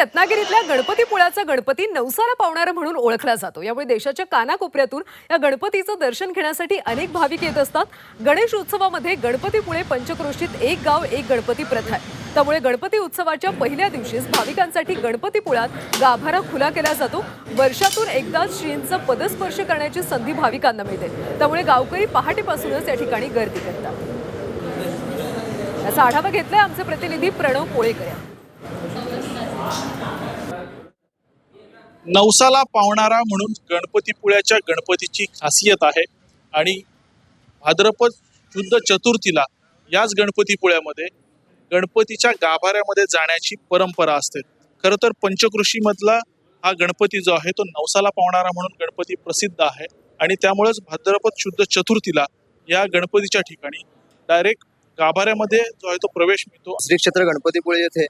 रत्नागिरीतल्या गणपतीपुळ्याचा गणपती नवसाला पावणारा म्हणून ओळखला जातो. यामुळे देशाच्या कानाकोपऱ्यातून या गणपतीचं दर्शन घेण्यासाठी अनेक भाविक येत असतात. गणेश उत्सवामध्ये गणपतीपुळे पंचक्रोशीत एक गाव एक गणपती प्रथा आहे. त्यामुळे गणपती उत्सवाच्या पहिल्या दिवशीच भाविकांसाठी गणपतीपुळात गाभारा खुला केला जातो. वर्षातून एकदाच श्रींचं पदस्पर्श करण्याची संधी भाविकांना मिळते. त्यामुळे गावकरी पहाटेपासूनच या ठिकाणी गर्दी करतात. याचा आढावा घेतलाय आमचे प्रतिनिधी प्रणव पोळेकर नवसाला पावणारा म्हणून गणपतीपुळ्याच्या गणपतीची खासियत आहे. आणि भाद्रपद शुद्ध चतुर्थीला याच गणपतीपुळ्यामध्ये गणपतीच्या गाभाऱ्यामध्ये जाण्याची परंपरा असते. खरं तर पंचकृषीमधला हा गणपती जो आहे तो नवसाला पावणारा म्हणून गणपती प्रसिद्ध आहे. आणि त्यामुळेच भाद्रपद शुद्ध चतुर्थीला या गणपतीच्या ठिकाणी डायरेक्ट गाभाऱ्यामध्ये जो आहे तो प्रवेश मिळतो. श्री क्षेत्र गणपतीपुळे येथे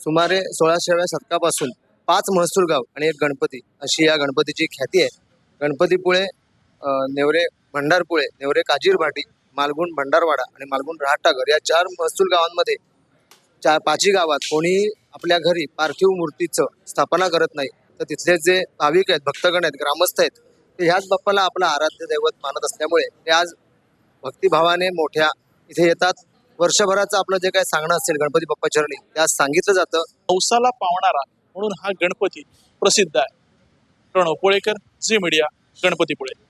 सुमारे सोळाशेव्या शतकापासून पाच महसूल गाव आणि एक गणपती. अशी या गणपतीची ख्याती आहे. गणपतीपुळे नेवरे भंडारपुळे नेवरे काजीरभाटी मालगुण भंडारवाडा आणि मालगुण रहाटागर या चार महसूल गावांमध्ये चार पाचही गावात कोणीही आपल्या घरी पार्थिव मूर्तीचं स्थापना करत नाही. तर तिथले जे भाविक आहेत भक्तगण आहेत ग्रामस्थ आहेत ते ह्याच बाप्पाला आपलं आराध्य दैवत मानत असल्यामुळे ते आज भक्तिभावाने मोठ्या इथे येतात. वर्षभराचं आपलं जे काही सांगणं असेल गणपती बाप्पा चरणी ते सांगितलं जातं. पावसाला पावणारा म्हणून हा गणपती प्रसिद्ध आहे. Pranav Polekar Zee Media Ganpatipule.